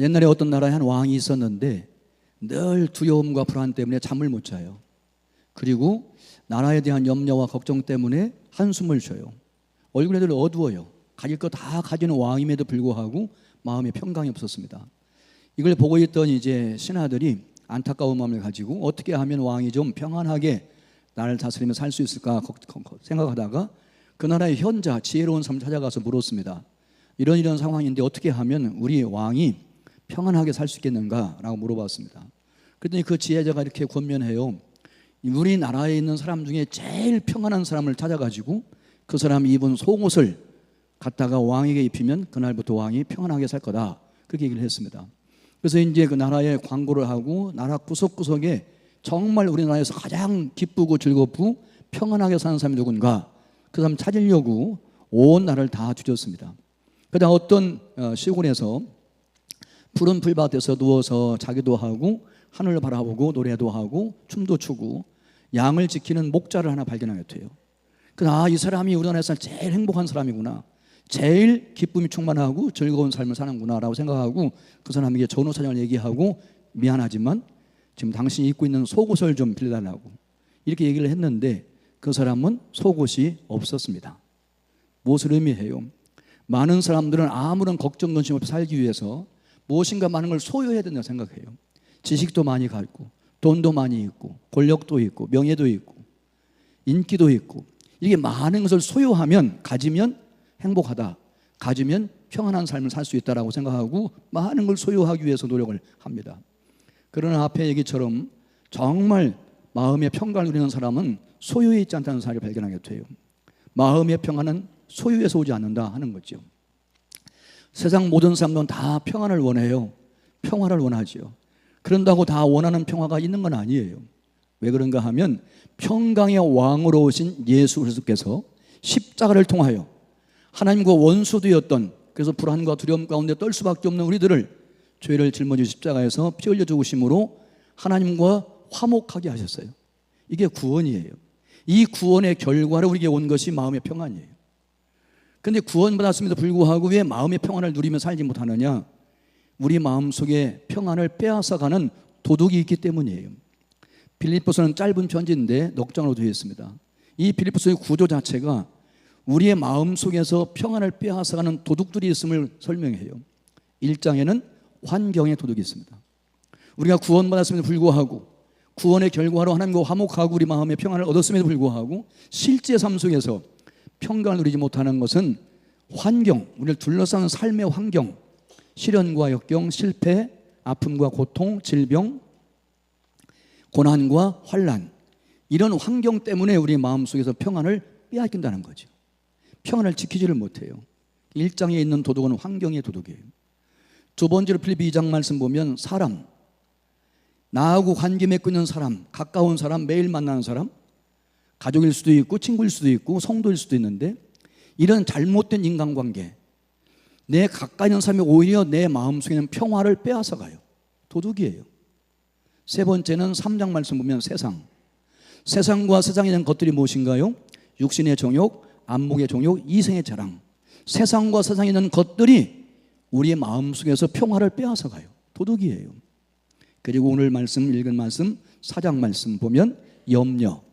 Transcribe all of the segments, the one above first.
옛날에 어떤 나라에 한 왕이 있었는데 늘 두려움과 불안 때문에 잠을 못 자요. 그리고 나라에 대한 염려와 걱정 때문에 한숨을 쉬어요. 얼굴에 늘 어두워요. 가질 거 다 가지는 왕임에도 불구하고 마음에 평강이 없었습니다. 이걸 보고 있던 이제 신하들이 안타까운 마음을 가지고 어떻게 하면 왕이 좀 평안하게 나를 다스리며 살 수 있을까 생각하다가 그 나라의 현자 지혜로운 사람 찾아가서 물었습니다. 이런 이런 상황인데 어떻게 하면 우리 왕이 평안하게 살 수 있겠는가라고 물어봤습니다. 그랬더니 그 지혜자가 이렇게 권면해요. 우리나라에 있는 사람 중에 제일 평안한 사람을 찾아가지고 그 사람이 입은 속옷을 갖다가 왕에게 입히면 그날부터 왕이 평안하게 살 거다. 그렇게 얘기를 했습니다. 그래서 이제 그 나라에 광고를 하고 나라 구석구석에 정말 우리나라에서 가장 기쁘고 즐겁고 평안하게 사는 사람이 누군가 그 사람 찾으려고 온 나라를 다 뒤졌습니다. 그러다 어떤 어, 시골에서 푸른 풀밭에서 누워서 자기도 하고 하늘을 바라보고 노래도 하고 춤도 추고 양을 지키는 목자를 하나 발견하게 돼요. 그아 이 사람이 우리나라에서 제일 행복한 사람이구나. 제일 기쁨이 충만하고 즐거운 삶을 사는구나라고 생각하고 그 사람에게 전후 사정을 얘기하고 미안하지만 지금 당신이 입고 있는 속옷을 좀 빌려달라고 이렇게 얘기를 했는데 그 사람은 속옷이 없었습니다. 무엇을 의미해요? 많은 사람들은 아무런 걱정 근심 없이 살기 위해서 무엇인가 많은 걸 소유해야 된다고 생각해요. 지식도 많이 갖고 돈도 많이 있고 권력도 있고 명예도 있고 인기도 있고 이게 많은 것을 소유하면 가지면 행복하다. 가지면 평안한 삶을 살 수 있다라고 생각하고 많은 걸 소유하기 위해서 노력을 합니다. 그러나 앞에 얘기처럼 정말 마음의 평강을 누리는 사람은 소유에 있지 않다는 사실을 발견하게 돼요. 마음의 평안은 소유에서 오지 않는다 하는 거죠. 세상 모든 사람들은 다 평안을 원해요. 평화를 원하지요. 그런다고 다 원하는 평화가 있는 건 아니에요. 왜 그런가 하면 평강의 왕으로 오신 예수 그리스도께서 십자가를 통하여 하나님과 원수되었던 그래서 불안과 두려움 가운데 떨 수밖에 없는 우리들을 죄를 짊어지 십자가에서 피 흘려 죽으심으로 하나님과 화목하게 하셨어요. 이게 구원이에요. 이 구원의 결과로 우리에게 온 것이 마음의 평안이에요. 근데 구원받았음에도 불구하고 왜 마음의 평안을 누리며 살지 못하느냐? 우리 마음 속에 평안을 빼앗아가는 도둑이 있기 때문이에요. 빌립보서는 짧은 편지인데 넉 장으로 되어 있습니다. 이 빌립보서의 구조 자체가 우리의 마음 속에서 평안을 빼앗아가는 도둑들이 있음을 설명해요. 1장에는 환경의 도둑이 있습니다. 우리가 구원받았음에도 불구하고 구원의 결과로 하나님과 화목하고 우리 마음의 평안을 얻었음에도 불구하고 실제 삶 속에서 평강을 누리지 못하는 것은 환경, 우리를 둘러싸는 삶의 환경, 시련과 역경, 실패, 아픔과 고통, 질병, 고난과 환란 이런 환경 때문에 우리 마음 속에서 평안을 빼앗긴다는 거죠. 평안을 지키지를 못해요. 1장에 있는 도둑은 환경의 도둑이에요. 두 번째로 필리피 2장 말씀 보면 사람, 나하고 관계 맺고 있는 사람, 가까운 사람, 매일 만나는 사람, 가족일 수도 있고 친구일 수도 있고 성도일 수도 있는데 이런 잘못된 인간관계, 내 가까이 있는 사람이 오히려 내 마음속에 있는 평화를 빼앗아 가요. 도둑이에요. 세 번째는 3장 말씀 보면 세상. 세상과 세상에 있는 것들이 무엇인가요? 육신의 정욕, 안목의 종욕, 이생의 자랑. 세상과 세상에 있는 것들이 우리의 마음 속에서 평화를 빼앗아 가요. 도둑이에요. 그리고 오늘 말씀 읽은 말씀 사장 말씀 보면 염려.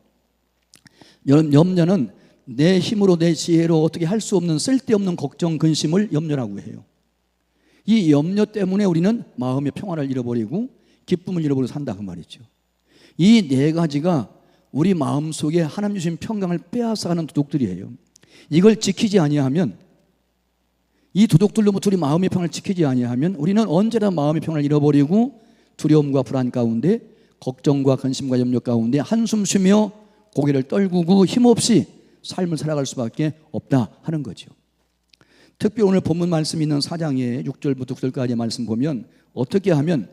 염려는 내 힘으로 내 지혜로 어떻게 할 수 없는 쓸데없는 걱정 근심을 염려라고 해요. 이 염려 때문에 우리는 마음의 평화를 잃어버리고 기쁨을 잃어버리고 산다 그 말이죠. 이 네 가지가 우리 마음 속에 하나님 주신 평강을 빼앗아가는 도둑들이에요. 이걸 지키지 아니하면 이 도둑들로부터 우리 마음의 평을 지키지 아니하면 우리는 언제나 마음의 평을 잃어버리고 두려움과 불안 가운데 걱정과 근심과 염려 가운데 한숨 쉬며 고개를 떨구고 힘없이 삶을 살아갈 수밖에 없다 하는 거죠. 특히 오늘 본문 말씀 있는 4장의 6절부터 9절까지 말씀 보면 어떻게 하면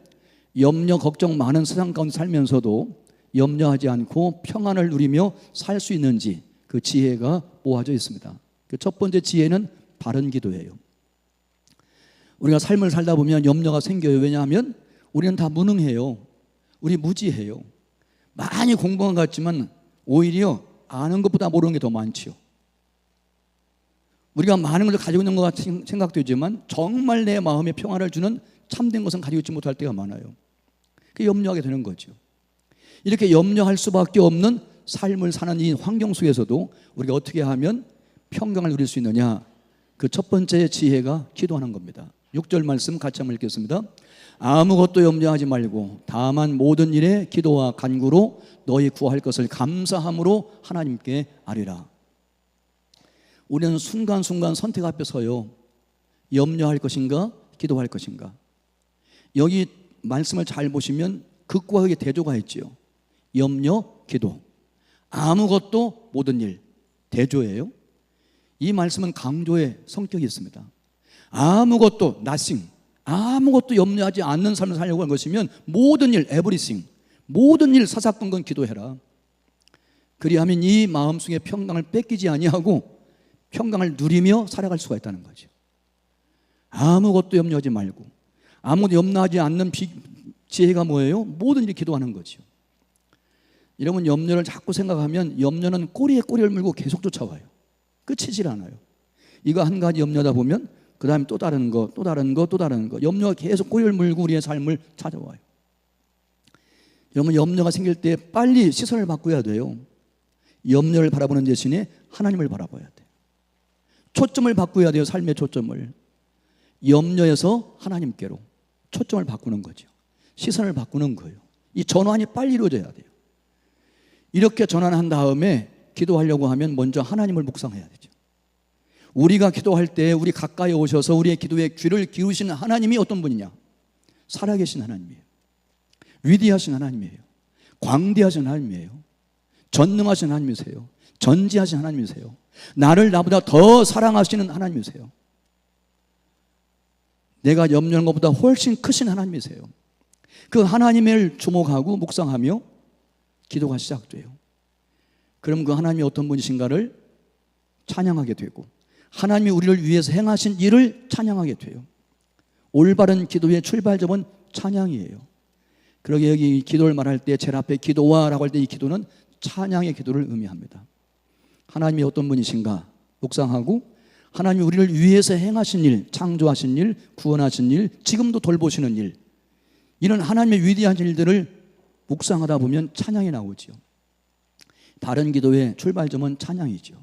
염려 걱정 많은 세상 가운데 살면서도 염려하지 않고 평안을 누리며 살 수 있는지 그 지혜가 모아져 있습니다. 그 첫 번째 지혜는 바른 기도예요. 우리가 삶을 살다 보면 염려가 생겨요. 왜냐하면 우리는 다 무능해요. 우리 무지해요. 많이 공부한 것 같지만 오히려 아는 것보다 모르는 게 더 많지요. 우리가 많은 걸 가지고 있는 것 같이 생각되지만 정말 내 마음에 평화를 주는 참된 것은 가지고 있지 못할 때가 많아요. 그 염려하게 되는 거죠. 이렇게 염려할 수밖에 없는 삶을 사는 이 환경 속에서도 우리가 어떻게 하면 평강을 누릴 수 있느냐? 그 첫 번째 지혜가 기도하는 겁니다. 6절 말씀 같이 한번 읽겠습니다. 아무것도 염려하지 말고 다만 모든 일에 기도와 간구로 너희 구할 것을 감사함으로 하나님께 아뢰라. 우리는 순간순간 선택 앞에 서요. 염려할 것인가? 기도할 것인가? 여기 말씀을 잘 보시면 극과 극의 대조가 있지요. 염려, 기도. 아무것도 모든 일. 대조예요. 이 말씀은 강조의 성격이 있습니다. 아무것도 nothing. 아무것도 염려하지 않는 삶을 살려고 한 것이면 모든 일 everything. 모든 일 사사건건 기도해라. 그리하면 이 마음속에 평강을 뺏기지 아니하고 평강을 누리며 살아갈 수가 있다는 거죠. 아무것도 염려하지 말고 아무것도 염려하지 않는 비, 지혜가 뭐예요? 모든 일이 기도하는 거죠. 여러분 염려를 자꾸 생각하면 염려는 꼬리에 꼬리를 물고 계속 쫓아와요. 끝이질 않아요. 이거 한 가지 염려다 보면 그 다음에 또 다른 거, 또 다른 거, 또 다른 거. 염려가 계속 꼬리를 물고 우리의 삶을 찾아와요. 여러분 염려가 생길 때 빨리 시선을 바꿔야 돼요. 염려를 바라보는 대신에 하나님을 바라봐야 돼요. 초점을 바꿔야 돼요. 삶의 초점을. 염려에서 하나님께로 초점을 바꾸는 거죠. 시선을 바꾸는 거예요. 이 전환이 빨리 이루어져야 돼요. 이렇게 전환한 다음에 기도하려고 하면 먼저 하나님을 묵상해야 되죠. 우리가 기도할 때 우리 가까이 오셔서 우리의 기도에 귀를 기울이시는 하나님이 어떤 분이냐? 살아계신 하나님이에요. 위대하신 하나님이에요. 광대하신 하나님이에요. 전능하신 하나님이세요. 전지하신 하나님이세요. 나를 나보다 더 사랑하시는 하나님이세요. 내가 염려하는 것보다 훨씬 크신 하나님이세요. 그 하나님을 주목하고 묵상하며 기도가 시작돼요. 그럼 그 하나님이 어떤 분이신가를 찬양하게 되고 하나님이 우리를 위해서 행하신 일을 찬양하게 돼요. 올바른 기도의 출발점은 찬양이에요. 그러게 여기 기도를 말할 때 제일 앞에 기도와라고 할 때 이 기도는 찬양의 기도를 의미합니다. 하나님이 어떤 분이신가 묵상하고 하나님이 우리를 위해서 행하신 일, 창조하신 일, 구원하신 일, 지금도 돌보시는 일 이런 하나님의 위대한 일들을 묵상하다 보면 찬양이 나오지요. 다른 기도의 출발점은 찬양이죠.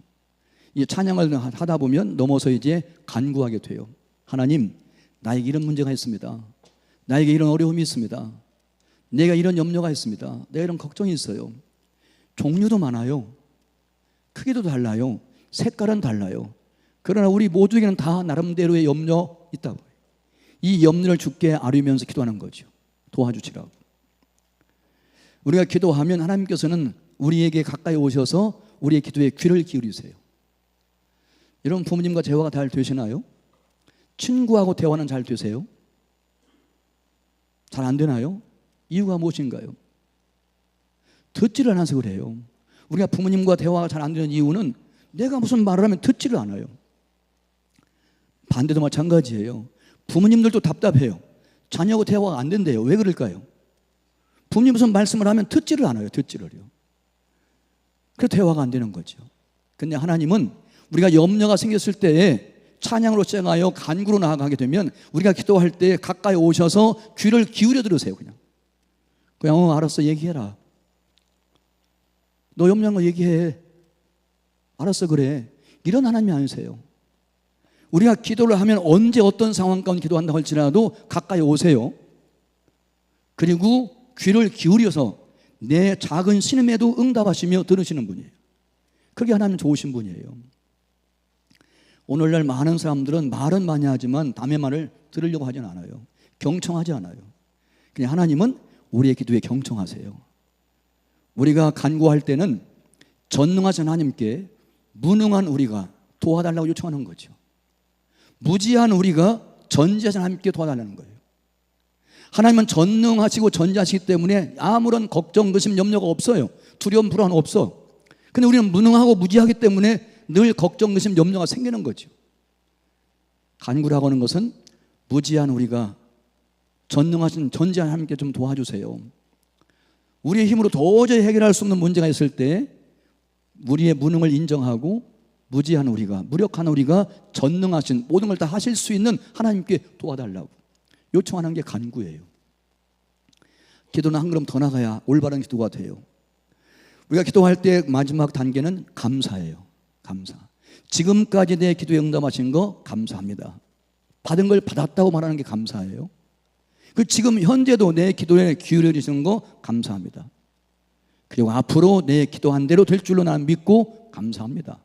이 찬양을 하다 보면 넘어서 이제 간구하게 돼요. 하나님, 나에게 이런 문제가 있습니다. 나에게 이런 어려움이 있습니다. 내가 이런 염려가 있습니다. 내가 이런 걱정이 있어요. 종류도 많아요. 크기도 달라요. 색깔은 달라요. 그러나 우리 모두에게는 다 나름대로의 염려 있다고. 이 염려를 죽게 아뢰면서 기도하는 거죠. 도와주시라고. 우리가 기도하면 하나님께서는 우리에게 가까이 오셔서 우리의 기도에 귀를 기울이세요. 여러분 부모님과 대화가 잘 되시나요? 친구하고 대화는 잘 되세요? 잘 안 되나요? 이유가 무엇인가요? 듣지를 않아서 그래요. 우리가 부모님과 대화가 잘 안 되는 이유는 내가 무슨 말을 하면 듣지를 않아요. 반대도 마찬가지예요. 부모님들도 답답해요. 자녀하고 대화가 안 된대요. 왜 그럴까요? 부모님 무슨 말씀을 하면 듣지를 않아요. 듣지를요. 그 대화가 안 되는 거죠. 근데 하나님은 우리가 염려가 생겼을 때에 찬양으로 시작하여 간구로 나아가게 되면 우리가 기도할 때 가까이 오셔서 귀를 기울여 들으세요. 그냥. 그냥 어, 알았어 얘기해라. 너 염려한 거 얘기해. 알았어 그래. 이런 하나님이 아니세요. 우리가 기도를 하면 언제 어떤 상황 가운데 기도한다 할지라도 가까이 오세요. 그리고 귀를 기울여서 내 작은 신음에도 응답하시며 들으시는 분이에요. 그게 하나님 좋으신 분이에요. 오늘날 많은 사람들은 말은 많이 하지만 남의 말을 들으려고 하진 않아요. 경청하지 않아요. 그냥 하나님은 우리의 기도에 경청하세요. 우리가 간구할 때는 전능하신 하나님께 무능한 우리가 도와달라고 요청하는 거죠. 무지한 우리가 전지하신 하나님께 도와달라는 거예요. 하나님은 전능하시고 전지하시기 때문에 아무런 걱정, 의심, 염려가 없어요. 두려움, 불안 없어. 근데 우리는 무능하고 무지하기 때문에 늘 걱정, 의심, 염려가 생기는 거죠. 간구라고 하는 것은 무지한 우리가 전능하신 전지한 하나님께 좀 도와주세요. 우리의 힘으로 도저히 해결할 수 없는 문제가 있을 때 우리의 무능을 인정하고 무지한 우리가 무력한 우리가 전능하신 모든 걸 다 하실 수 있는 하나님께 도와달라고 요청하는 게 간구예요. 기도는 한 걸음 더 나가야 올바른 기도가 돼요. 우리가 기도할 때 마지막 단계는 감사예요. 감사. 지금까지 내 기도에 응답하신 거 감사합니다. 받은 걸 받았다고 말하는 게 감사예요. 그 지금 현재도 내 기도에 기울여 주시는 거 감사합니다. 그리고 앞으로 내 기도한 대로 될 줄로 나는 믿고 감사합니다.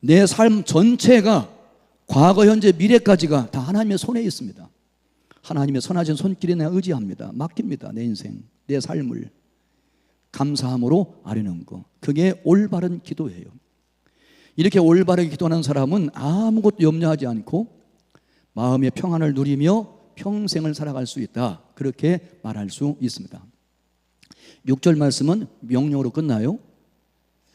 내 삶 전체가 과거, 현재, 미래까지가 다 하나님의 손에 있습니다. 하나님의 선하신 손길에 내가 의지합니다. 맡깁니다. 내 인생, 내 삶을. 감사함으로 아뢰는 거. 그게 올바른 기도예요. 이렇게 올바르게 기도하는 사람은 아무것도 염려하지 않고 마음의 평안을 누리며 평생을 살아갈 수 있다. 그렇게 말할 수 있습니다. 6절 말씀은 명령으로 끝나요.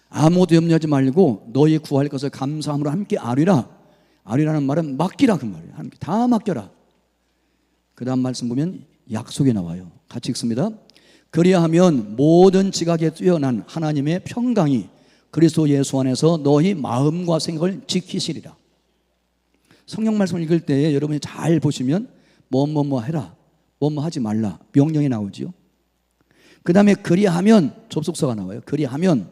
아무것도 염려하지 말고 너희 구할 것을 감사함으로 함께 아뢰라. 아뢰라는 말은 맡기라 그 말이에요. 다 맡겨라. 그 다음 말씀 보면 약속이 나와요. 같이 읽습니다. 그리하면 모든 지각에 뛰어난 하나님의 평강이 그리스도 예수 안에서 너희 마음과 생각을 지키시리라. 성경 말씀 읽을 때 여러분이 잘 보시면 뭐뭐뭐 뭐 해라, 뭐뭐 뭐 하지 말라 명령이 나오지요. 그 다음에 그리하면 접속사가 나와요. 그리하면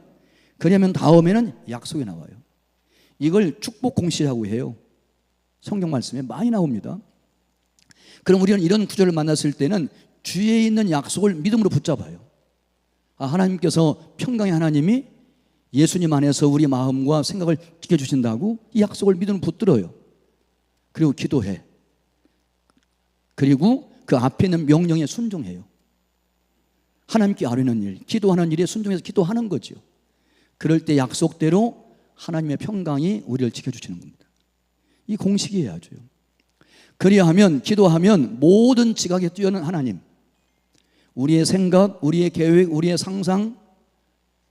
그리하면 다음에는 약속이 나와요. 이걸 축복 공시라고 해요. 성경 말씀에 많이 나옵니다. 그럼 우리는 이런 구절을 만났을 때는 주위에 있는 약속을 믿음으로 붙잡아요. 아, 하나님께서 평강의 하나님이 예수님 안에서 우리 마음과 생각을 지켜주신다고 이 약속을 믿음으로 붙들어요. 그리고 기도해. 그리고 그 앞에 있는 명령에 순종해요. 하나님께 아뢰는 일, 기도하는 일에 순종해서 기도하는 거죠. 그럴 때 약속대로 하나님의 평강이 우리를 지켜주시는 겁니다. 이 공식이에요, 아주요. 그리하면, 기도하면 모든 지각에 뛰어난 하나님, 우리의 생각, 우리의 계획, 우리의 상상,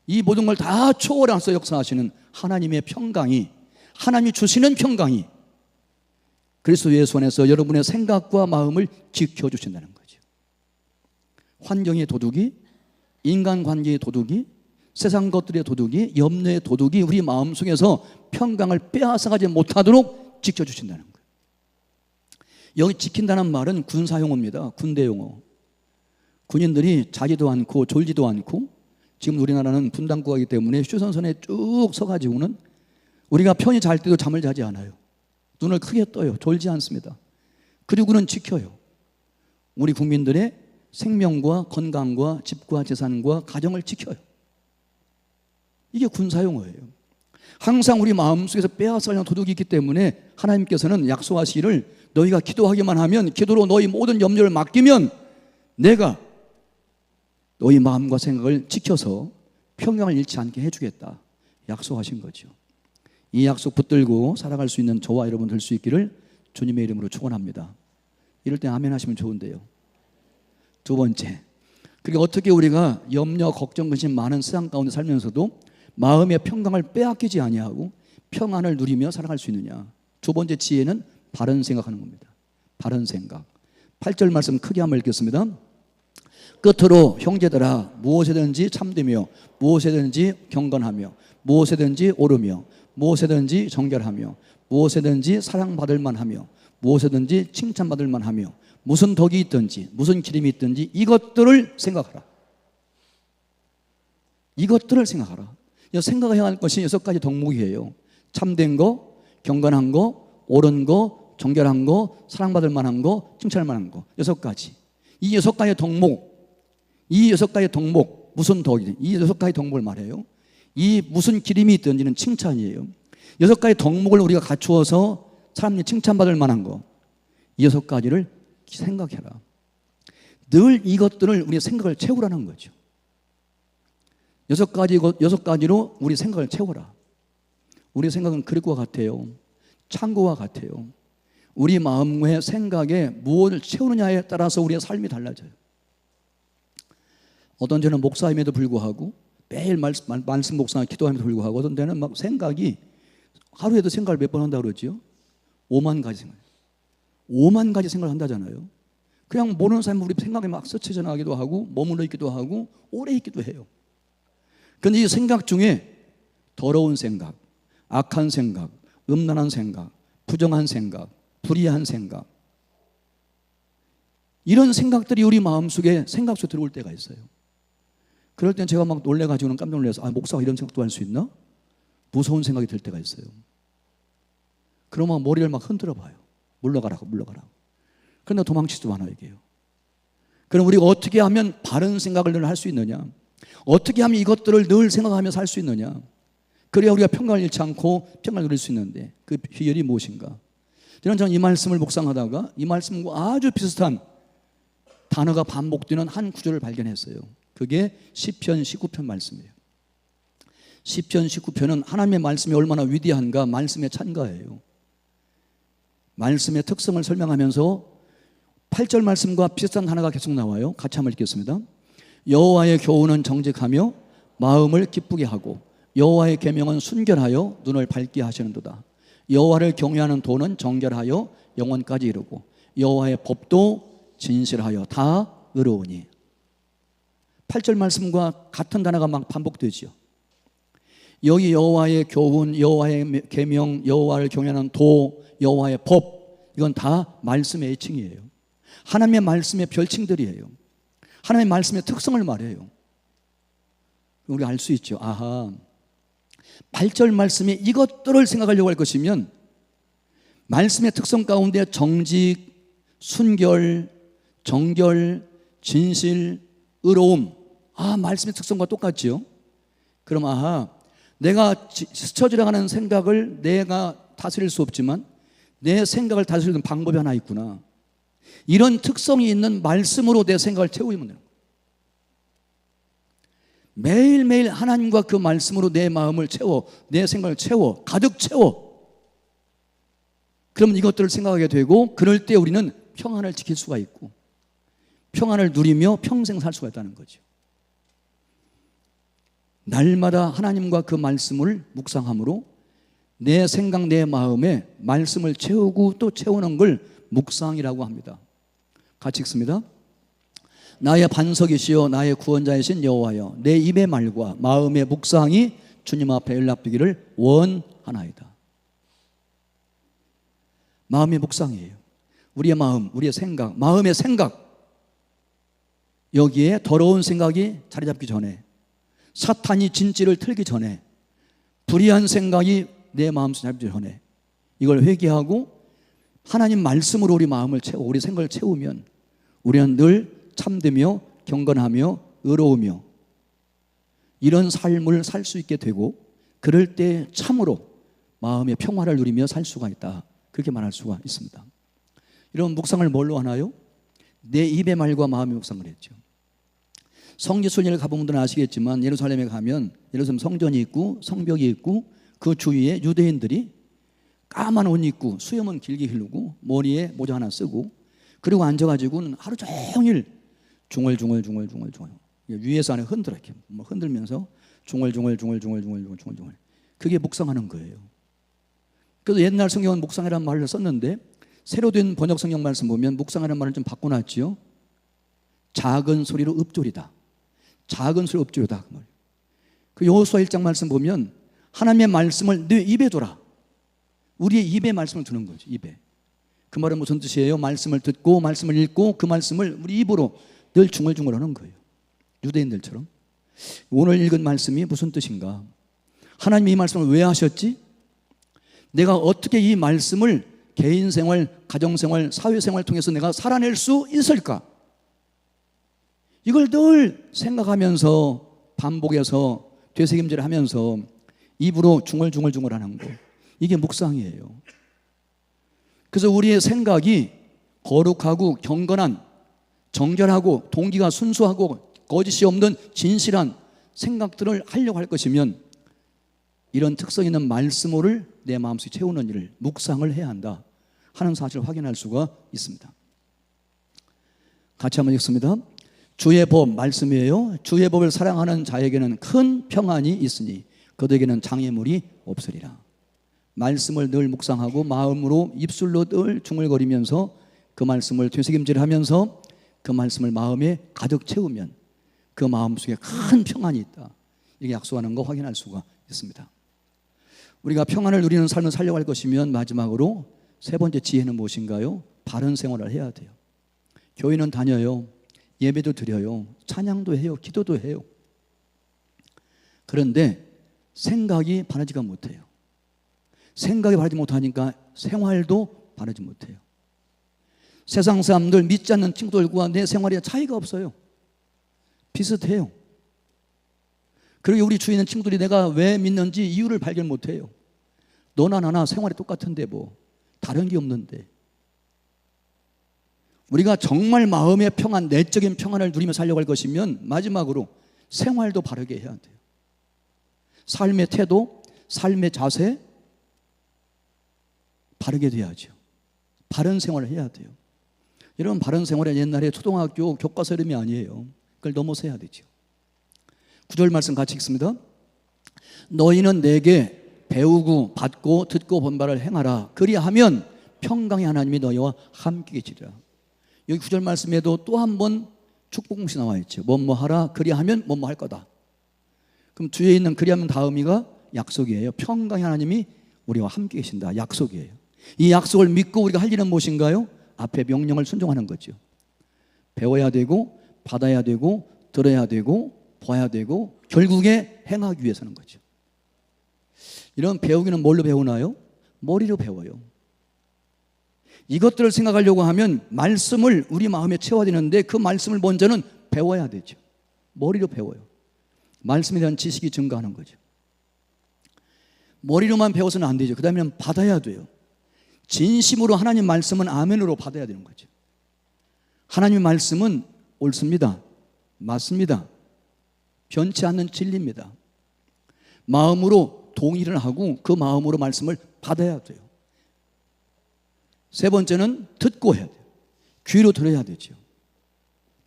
이 모든 걸 다 초월해서 역사하시는 하나님의 평강이, 하나님이 주시는 평강이 그리스도 예수 안에서 여러분의 생각과 마음을 지켜주신다는 거죠. 환경의 도둑이, 인간관계의 도둑이, 세상 것들의 도둑이, 염려의 도둑이 우리 마음 속에서 평강을 빼앗아가지 못하도록 지켜주신다는 거예요. 여기 지킨다는 말은 군사 용어입니다. 군대 용어. 군인들이 자지도 않고 졸지도 않고 지금 우리나라는 분당 국가이기 때문에 휴전선에 쭉 서가지고는 우리가 편히 잘 때도 잠을 자지 않아요. 눈을 크게 떠요. 졸지 않습니다. 그리고는 지켜요. 우리 국민들의 생명과 건강과 집과 재산과 가정을 지켜요. 이게 군사용어예요. 항상 우리 마음속에서 빼앗아가는 도둑이 있기 때문에 하나님께서는 약속하시기를 너희가 기도하기만 하면 기도로 너희 모든 염려를 맡기면 내가 너희 마음과 생각을 지켜서 평강을 잃지 않게 해주겠다. 약속하신 거죠. 이 약속 붙들고 살아갈 수 있는 저와 여러분 될 수 있기를 주님의 이름으로 축원합니다. 이럴 때 아멘 하시면 좋은데요. 두 번째. 그게 어떻게 우리가 염려, 걱정, 근심 많은 세상 가운데 살면서도 마음의 평강을 빼앗기지 아니하고 평안을 누리며 살아갈 수 있느냐. 두 번째 지혜는 바른 생각하는 겁니다. 바른 생각. 8절 말씀 크게 한번 읽겠습니다. 끝으로 형제들아 무엇이든지 참되며 무엇이든지 경건하며 무엇이든지 오르며 무엇이든지 정결하며 무엇이든지 사랑받을 만하며 무엇이든지 칭찬받을 만하며 무슨 덕이 있든지 무슨 기름이 있든지 이것들을 생각하라. 이것들을 생각하라. 생각해야 할 것이 여섯 가지 덕목이에요. 참된 거, 경건한 거, 옳은 거, 정결한 거, 사랑받을 만한 거, 칭찬할 만한 거. 여섯 가지. 이 여섯 가지 덕목, 이 여섯 가지 덕목, 무슨 덕이, 이 여섯 가지 덕목을 말해요. 이 무슨 기름이 있든지는 칭찬이에요. 여섯 가지 덕목을 우리가 갖추어서 사람들이 칭찬받을 만한 거. 이 여섯 가지를 생각해라. 늘 이것들을 우리 생각을 채우라는 거죠. 여섯 가지, 여섯 가지로 우리 생각을 채워라. 우리 생각은 그릇과 같아요. 창고와 같아요. 우리 마음의 생각에 무엇을 채우느냐에 따라서 우리의 삶이 달라져요. 어떤 저는 목사임에도 불구하고 매일 말씀, 목사나 기도함에도 불구하고 어떤 때는 막 생각이 하루에도 생각을 몇 번 한다 그러지요? 5만 가지 생각. 5만 가지 생각을 한다잖아요. 그냥 모르는 사람은 우리 생각에 막 스쳐져 나기도 하고 머물러 있기도 하고 오래 있기도 해요. 그런데 이 생각 중에 더러운 생각, 악한 생각, 음란한 생각, 부정한 생각, 불의한 생각 이런 생각들이 우리 마음속에 생각 속에 들어올 때가 있어요. 그럴 땐 제가 막 놀래가지고는 깜짝 놀라서 아 목사가 이런 생각도 할 수 있나? 무서운 생각이 들 때가 있어요. 그러면 머리를 막 흔들어 봐요. 물러가라고 물러가라고. 그러나 도망치지도 않아요 이게요. 그럼 우리가 어떻게 하면 바른 생각을 늘 할 수 있느냐? 어떻게 하면 이것들을 늘 생각하며 살수 있느냐? 그래야 우리가 평강을 잃지 않고 평강을 누릴 수 있는데 그 비결이 무엇인가? 저는 저는 이 말씀을 묵상하다가 이 말씀과 아주 비슷한 단어가 반복되는 한 구절을 발견했어요. 그게 시편 19편 말씀이에요. 시편 19편은 하나님의 말씀이 얼마나 위대한가 말씀의 찬가예요. 말씀의 특성을 설명하면서 8절 말씀과 비슷한 하나가 계속 나와요. 같이 한번 읽겠습니다. 여호와의 교훈은 정직하며 마음을 기쁘게 하고 여호와의 계명은 순결하여 눈을 밝게 하시는도다. 여호와를 경외하는 도는 정결하여 영원까지 이르고 여호와의 법도 진실하여 다 의로우니 8절 말씀과 같은 단어가 막 반복되지요. 여기 여호와의 교훈, 여호와의 계명, 여호와를 경외하는 도, 여호와의 법 이건 다 말씀의 애칭이에요. 하나님의 말씀의 별칭들이에요. 하나님의 말씀의 특성을 말해요. 우리 알 수 있죠. 아하. 8절 말씀이 이것들을 생각하려고 할 것이면 말씀의 특성 가운데 정직, 순결, 정결, 진실, 의로움. 아, 말씀의 특성과 똑같지요? 그럼 아하, 내가 스쳐 지나가는 생각을 내가 다스릴 수 없지만 내 생각을 다스리는 방법이 하나 있구나. 이런 특성이 있는 말씀으로 내 생각을 채우면 되는 거예요. 매일매일 하나님과 그 말씀으로 내 마음을 채워, 내 생각을 채워, 가득 채워. 그러면 이것들을 생각하게 되고, 그럴 때 우리는 평안을 지킬 수가 있고, 평안을 누리며 평생 살 수가 있다는 거죠. 날마다 하나님과 그 말씀을 묵상함으로 내 생각, 내 마음에 말씀을 채우고 또 채우는 걸 묵상이라고 합니다. 같이 읽습니다. 나의 반석이시여 나의 구원자이신 여호와여 내 입의 말과 마음의 묵상이 주님 앞에 연락되기를 원하나이다. 마음의 묵상이에요. 우리의 마음, 우리의 생각, 마음의 생각 여기에 더러운 생각이 자리 잡기 전에 사탄이 진지를 틀기 전에 불의한 생각이 내 마음속에 잡기 전에 이걸 회개하고 하나님 말씀으로 우리 마음을 채워 우리 생각을 채우면 우리는 늘 참되며 경건하며 의로우며 이런 삶을 살 수 있게 되고 그럴 때 참으로 마음의 평화를 누리며 살 수가 있다. 그렇게 말할 수가 있습니다. 이런 묵상을 뭘로 하나요? 내 입의 말과 마음의 묵상을 했죠. 성지 순례를 가본 분들은 아시겠지만 예루살렘에 가면 예루살렘 성전이 있고 성벽이 있고 그 주위에 유대인들이 까만 옷 입고 수염은 길게 기르고 머리에 모자 하나 쓰고 그리고 앉아가지고는 하루 종일 중얼중얼중얼중얼중얼 위에서 안에 흔들어 이렇게 뭐 흔들면서 중얼중얼중얼중얼중얼중얼 그게 묵상하는 거예요. 그래서 옛날 성경은 묵상이라는 말을 썼는데 새로 된 번역 성경 말씀 보면 묵상이라는 말을 좀 바꿔놨지요. 작은 소리로 읊조리다. 작은 소리로 읊조리다. 그 여호수아 1장 말씀 보면 하나님의 말씀을 내 입에 둬라. 우리의 입에 말씀을 두는 거죠. 입에. 그 말은 무슨 뜻이에요? 말씀을 듣고 말씀을 읽고 그 말씀을 우리 입으로 늘 중얼중얼 하는 거예요. 유대인들처럼. 오늘 읽은 말씀이 무슨 뜻인가? 하나님이 이 말씀을 왜 하셨지? 내가 어떻게 이 말씀을 개인 생활, 가정 생활, 사회 생활 통해서 내가 살아낼 수 있을까? 이걸 늘 생각하면서 반복해서 되새김질 하면서 입으로 중얼중얼중얼 하는 거. 이게 묵상이에요. 그래서 우리의 생각이 거룩하고 경건한 정결하고 동기가 순수하고 거짓이 없는 진실한 생각들을 하려고 할 것이면 이런 특성 있는 말씀을 내 마음속에 채우는 일을 묵상을 해야 한다 하는 사실을 확인할 수가 있습니다. 같이 한번 읽습니다. 주의 법 말씀이에요. 주의 법을 사랑하는 자에게는 큰 평안이 있으니 그들에게는 장애물이 없으리라. 말씀을 늘 묵상하고 마음으로 입술로 늘 중얼거리면서 그 말씀을 되새김질하면서 그 말씀을 마음에 가득 채우면 그 마음 속에 큰 평안이 있다. 이게 약속하는 거 확인할 수가 있습니다. 우리가 평안을 누리는 삶을 살려고 할 것이면 마지막으로 세 번째 지혜는 무엇인가요? 바른 생활을 해야 돼요. 교회는 다녀요. 예배도 드려요. 찬양도 해요. 기도도 해요. 그런데 생각이 바르지가 못해요. 생각이 바르지 못하니까 생활도 바르지 못해요. 세상 사람들 믿지 않는 친구들과 내 생활에 차이가 없어요. 비슷해요. 그리고 우리 주위에 있는 친구들이 내가 왜 믿는지 이유를 발견 못해요. 너나 나나 생활이 똑같은데 뭐 다른 게 없는데. 우리가 정말 마음의 평안, 내적인 평안을 누리며 살려고 할 것이면 마지막으로 생활도 바르게 해야 돼요. 삶의 태도, 삶의 자세 바르게 돼야죠. 바른 생활을 해야 돼요. 여러분 바른 생활은 옛날에 초등학교 교과서 이름이 아니에요. 그걸 넘어서 해야 되죠. 구절 말씀 같이 읽습니다. 너희는 내게 배우고 받고 듣고 본 바를 행하라. 그리하면 평강의 하나님이 너희와 함께 계시리라. 여기 구절 말씀에도 또 한 번 축복 공시 나와 있죠. 뭐뭐 하라. 그리하면 뭐뭐 할 거다. 그럼 뒤에 있는 그리하면 다음이가 약속이에요. 평강의 하나님이 우리와 함께 계신다. 약속이에요. 이 약속을 믿고 우리가 할 일은 무엇인가요? 앞에 명령을 순종하는 거죠. 배워야 되고 받아야 되고 들어야 되고 봐야 되고 결국에 행하기 위해서는 거죠. 이런 배우기는 뭘로 배우나요? 머리로 배워요. 이것들을 생각하려고 하면 말씀을 우리 마음에 채워야 되는데 그 말씀을 먼저는 배워야 되죠. 머리로 배워요. 말씀에 대한 지식이 증가하는 거죠. 머리로만 배워서는 안 되죠. 그 다음에는 받아야 돼요. 진심으로 하나님 말씀은 아멘으로 받아야 되는 거죠. 하나님 말씀은 옳습니다. 맞습니다. 변치 않는 진리입니다. 마음으로 동의를 하고 그 마음으로 말씀을 받아야 돼요. 세 번째는 듣고 해야 돼요. 귀로 들어야 되죠.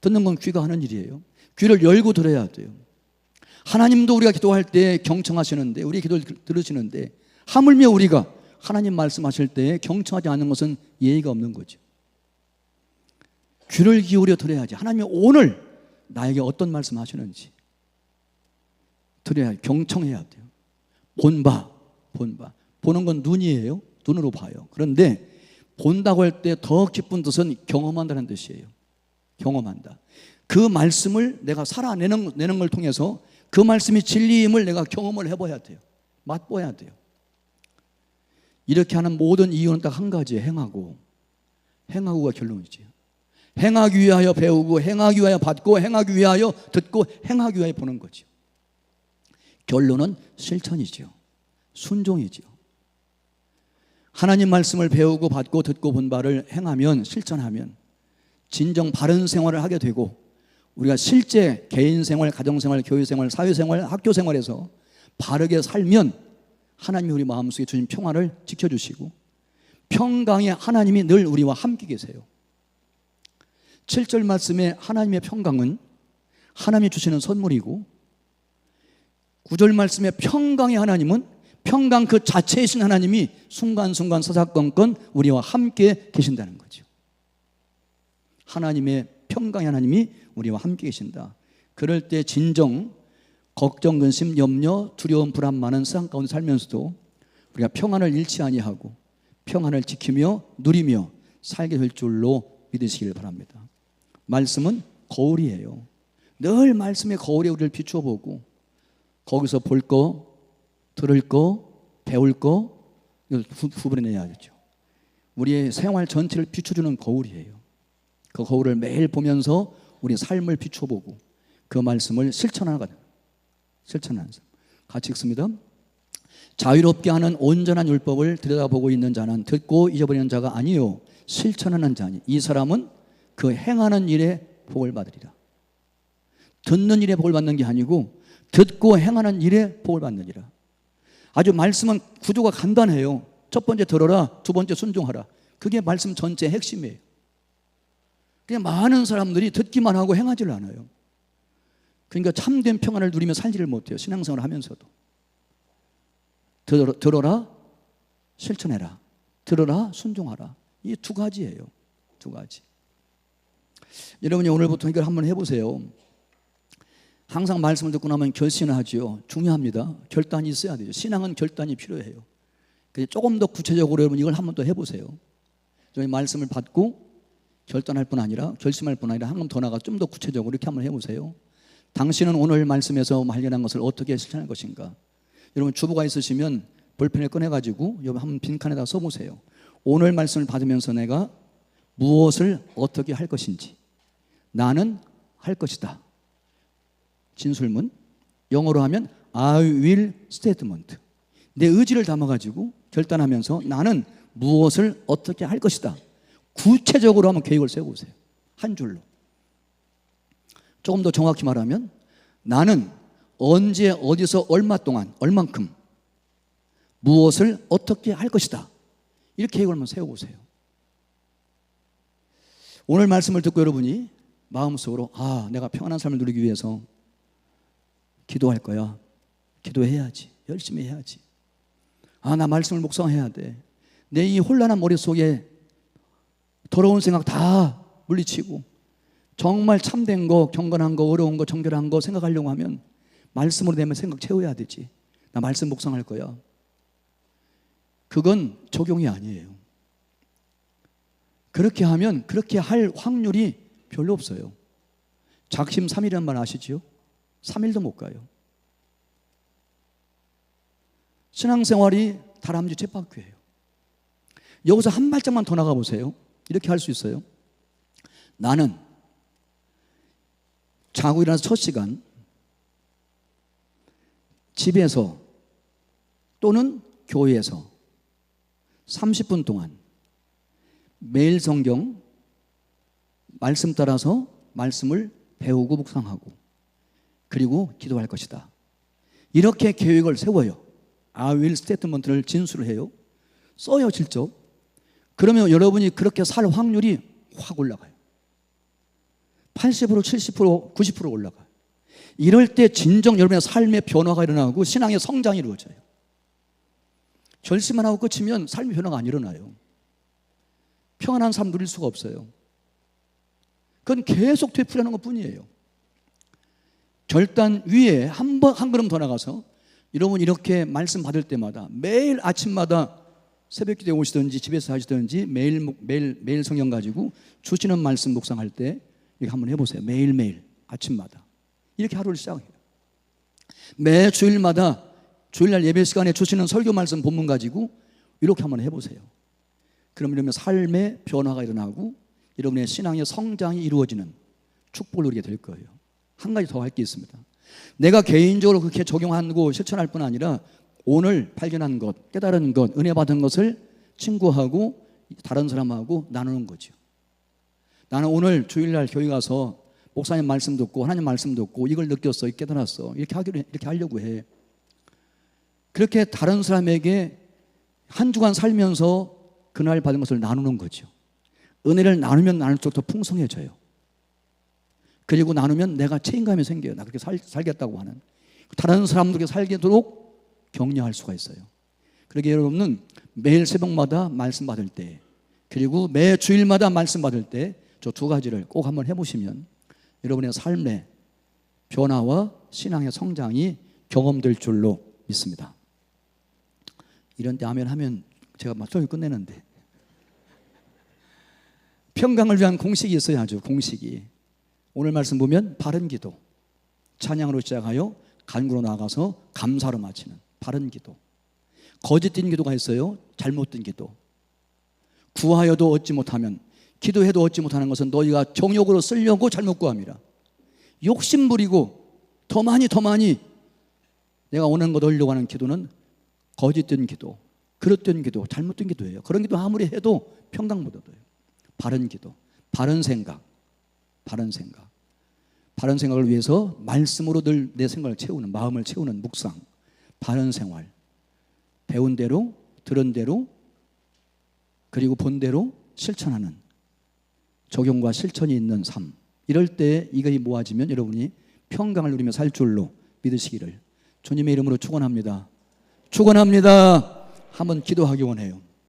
듣는 건 귀가 하는 일이에요. 귀를 열고 들어야 돼요. 하나님도 우리가 기도할 때 경청하시는데 우리 기도를 들으시는데 하물며 우리가 하나님 말씀하실 때 경청하지 않는 것은 예의가 없는 거죠. 귀를 기울여 들어야지. 하나님이 오늘 나에게 어떤 말씀 하시는지 들어야 경청해야 돼요. 본 바, 본 바. 보는 건 눈이에요. 눈으로 봐요. 그런데 본다고 할 때더 기쁜 뜻은 경험한다는 뜻이에요. 경험한다. 그 말씀을 내가 살아내는 내는 걸 통해서 그 말씀이 진리임을 내가 경험을 해봐야 돼요. 맛보야 돼요. 이렇게 하는 모든 이유는 딱 한 가지 행하고 행하고가 결론이지. 행하기 위하여 배우고 행하기 위하여 받고 행하기 위하여 듣고 행하기 위하여 보는 거죠. 결론은 실천이죠. 순종이죠. 하나님 말씀을 배우고 받고 듣고 본 바를 행하면 실천하면 진정 바른 생활을 하게 되고 우리가 실제 개인 생활, 가정 생활, 교회 생활, 사회 생활, 학교 생활에서 바르게 살면 하나님이 우리 마음속에 주신 평화를 지켜주시고 평강의 하나님이 늘 우리와 함께 계세요. 7절 말씀에 하나님의 평강은 하나님이 주시는 선물이고 9절 말씀에 평강의 하나님은 평강 그 자체이신 하나님이 순간순간 서사건건 우리와 함께 계신다는 거죠. 하나님의 평강의 하나님이 우리와 함께 계신다. 그럴 때 진정 걱정, 근심, 염려, 두려움, 불안 많은 세상 가운데 살면서도 우리가 평안을 잃지 아니하고 평안을 지키며 누리며 살게 될 줄로 믿으시길 바랍니다. 말씀은 거울이에요. 늘 말씀의 거울에 우리를 비추어 보고 거기서 볼 거, 들을 거, 배울 거 구분해내야겠죠. 우리의 생활 전체를 비춰주는 거울이에요. 그 거울을 매일 보면서 우리 삶을 비춰보고 그 말씀을 실천하는 실천하는 사람. 같이 읽습니다. 자유롭게 하는 온전한 율법을 들여다보고 있는 자는 듣고 잊어버리는 자가 아니요 실천하는 자니 이 사람은 그 행하는 일에 복을 받으리라. 듣는 일에 복을 받는 게 아니고 듣고 행하는 일에 복을 받느니라. 아주 말씀은 구조가 간단해요. 첫 번째 들어라, 두 번째 순종하라. 그게 말씀 전체의 핵심이에요. 그냥 많은 사람들이 듣기만 하고 행하지를 않아요. 그러니까 참된 평안을 누리며 살지를 못해요. 신앙생활을 하면서도. 들어, 들어라, 실천해라. 들어라, 순종하라. 이 두 가지예요. 두 가지. 여러분이 오늘부터 이걸 한번 해보세요. 항상 말씀을 듣고 나면 결심을 하지요. 중요합니다. 결단이 있어야 돼요. 신앙은 결단이 필요해요. 조금 더 구체적으로 여러분 이걸 한번 더 해보세요. 저희 말씀을 받고 결단할 뿐 아니라 결심할 뿐 아니라 한 번 더 나가 좀 더 구체적으로 이렇게 한번 해보세요. 당신은 오늘 말씀에서 발견한 것을 어떻게 실천할 것인가? 여러분 주부가 있으시면 볼펜을 꺼내가지고 여기 한번 빈칸에다 써보세요. 오늘 말씀을 받으면서 내가 무엇을 어떻게 할 것인지 나는 할 것이다. 진술문 영어로 하면 I will statement. 내 의지를 담아가지고 결단하면서 나는 무엇을 어떻게 할 것이다. 구체적으로 한번 계획을 세워보세요. 한 줄로. 조금 더 정확히 말하면 나는 언제 어디서 얼마 동안 얼만큼 무엇을 어떻게 할 것이다. 이렇게 계획을 한번 세워보세요. 오늘 말씀을 듣고 여러분이 마음속으로 아 내가 평안한 삶을 누리기 위해서 기도할 거야. 기도해야지. 열심히 해야지. 아 나 말씀을 묵상해야 돼. 내 이 혼란한 머릿속에 더러운 생각 다 물리치고 정말 참된 거, 경건한 거, 어려운 거, 정결한 거 생각하려고 하면 말씀으로 되면 생각 채워야 되지. 나 말씀 묵상할 거야. 그건 적용이 아니에요. 그렇게 하면 그렇게 할 확률이 별로 없어요. 작심 3일이라는 말 아시지요? 3일도 못 가요. 신앙생활이 다람쥐 쳇바퀴예요. 여기서 한 발짝만 더 나가 보세요. 이렇게 할 수 있어요. 나는 자고 일어나서 첫 시간 집에서 또는 교회에서 30분 동안 매일 성경 말씀 따라서 말씀을 배우고 묵상하고 그리고 기도할 것이다. 이렇게 계획을 세워요. I will statement를 진술을 해요. 써요, 직접. 그러면 여러분이 그렇게 살 확률이 확 올라가요. 80%, 70%, 90% 올라가요. 이럴 때 진정 여러분의 삶의 변화가 일어나고 신앙의 성장이 이루어져요. 결심만 하고 끝이면 삶의 변화가 안 일어나요. 평안한 삶 누릴 수가 없어요. 그건 계속 되풀이하는 것 뿐이에요. 결단 위에 한 번, 한 걸음 더 나가서 여러분 이렇게 말씀 받을 때마다 매일 아침마다 새벽 기도에 오시든지 집에서 하시든지 매일, 매일, 매일 성경 가지고 주시는 말씀 묵상할 때 이렇게 한번 해보세요. 매일매일 아침마다. 이렇게 하루를 시작해요. 매 주일마다 주일날 예배 시간에 주시는 설교 말씀 본문 가지고 이렇게 한번 해보세요. 그럼 이러면 삶의 변화가 일어나고 여러분의 신앙의 성장이 이루어지는 축복을 누리게 될 거예요. 한 가지 더 할 게 있습니다. 내가 개인적으로 그렇게 적용하고 실천할 뿐 아니라 오늘 발견한 것, 깨달은 것, 은혜 받은 것을 친구하고 다른 사람하고 나누는 거죠. 나는 오늘 주일날 교회 가서 목사님 말씀 듣고 하나님 말씀 듣고 이걸 느꼈어, 깨달았어. 이렇게 하기로 이렇게 하려고 해. 그렇게 다른 사람에게 한 주간 살면서 그날 받은 것을 나누는 거죠. 은혜를 나누면 나눌수록 더 풍성해져요. 그리고 나누면 내가 책임감이 생겨요. 나 그렇게 살, 살겠다고 하는. 다른 사람들에게 살도록 격려할 수가 있어요. 그러게 여러분은 매일 새벽마다 말씀 받을 때, 그리고 매 주일마다 말씀 받을 때, 저 두 가지를 꼭 한번 해보시면 여러분의 삶의 변화와 신앙의 성장이 경험될 줄로 믿습니다. 이런 때 아멘 하면 제가 맞춰 끝내는데. 평강을 위한 공식이 있어야죠. 공식이. 오늘 말씀 보면 바른 기도. 찬양으로 시작하여 간구로 나가서 감사로 마치는 바른 기도. 거짓된 기도가 있어요. 잘못된 기도. 구하여도 얻지 못하면 기도해도 얻지 못하는 것은 너희가 정욕으로 쓰려고 잘못 구함이라. 욕심 부리고 더 많이 더 많이 내가 원하는 것 얻으려고 하는 기도는 거짓된 기도, 그릇된 기도, 잘못된 기도예요. 그런 기도 아무리 해도 평강 못 얻어요. 바른 기도, 바른 생각, 바른 생각. 바른 생각을 위해서 말씀으로 늘 내 생각을 채우는, 마음을 채우는 묵상, 바른 생활. 배운 대로, 들은 대로, 그리고 본 대로 실천하는 적용과 실천이 있는 삶. 이럴 때 이것이 모아지면 여러분이 평강을 누리며 살 줄로 믿으시기를 주님의 이름으로 축원합니다. 축원합니다. 한번 기도하기 원해요.